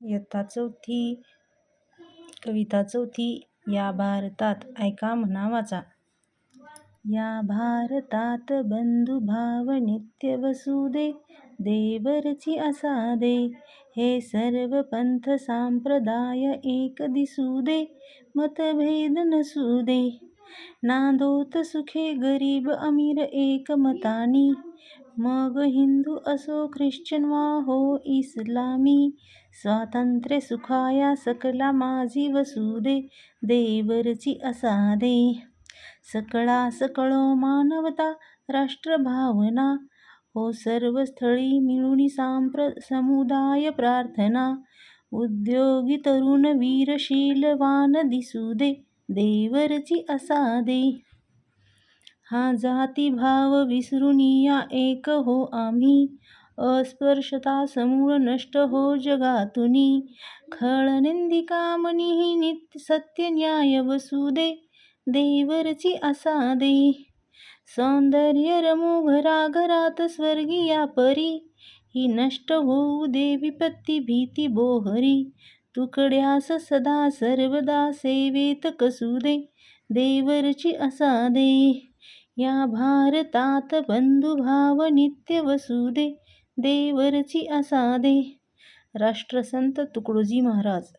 इयत्ता चौथी कविता चौथी या भारतात ऐका म्हणा वाचा. या भारतात बंधुभाव नित्य वसुदे देवरची असादे हे सर्व पंथ सांप्रदाय एक दिसू दे मतभेद नसू दे. नांदोत सुखे गरीब अमीर एकमतानी. मग हिंदू असो ख्रिश्चन वा हो इस्लामी. स्वातंत्र्य सुखाया सकला माझी वसुदे देवरची असादे. सकळा सकळो मानवता राष्ट्रभावना हो सर्व स्थळी मिळून सांप्र समुदाय प्रार्थना. उद्योगी तरुण वीरशीलवान दिसू दे देवरची असा दे हा जातीभाव विसरून या एक हो आम्ही. अस्पर्शता समूळ नष्ट हो जगातूनी. खळनिंदिका मनी नित्य सत्य न्याय वसुदे. देवरची असादे. सौंदर्य रमू घराघरात स्वर्गीया परी. ही नष्ट होऊ दे विपत्ती भीती बोहरी. तुकड्यास सदा सर्वदा सेवेत कसू दे देवरची असा दे या भारतात बंधुभाव नित्य वसू दे देवरची असा दे राष्ट्रसंत तुकडोजी महाराज.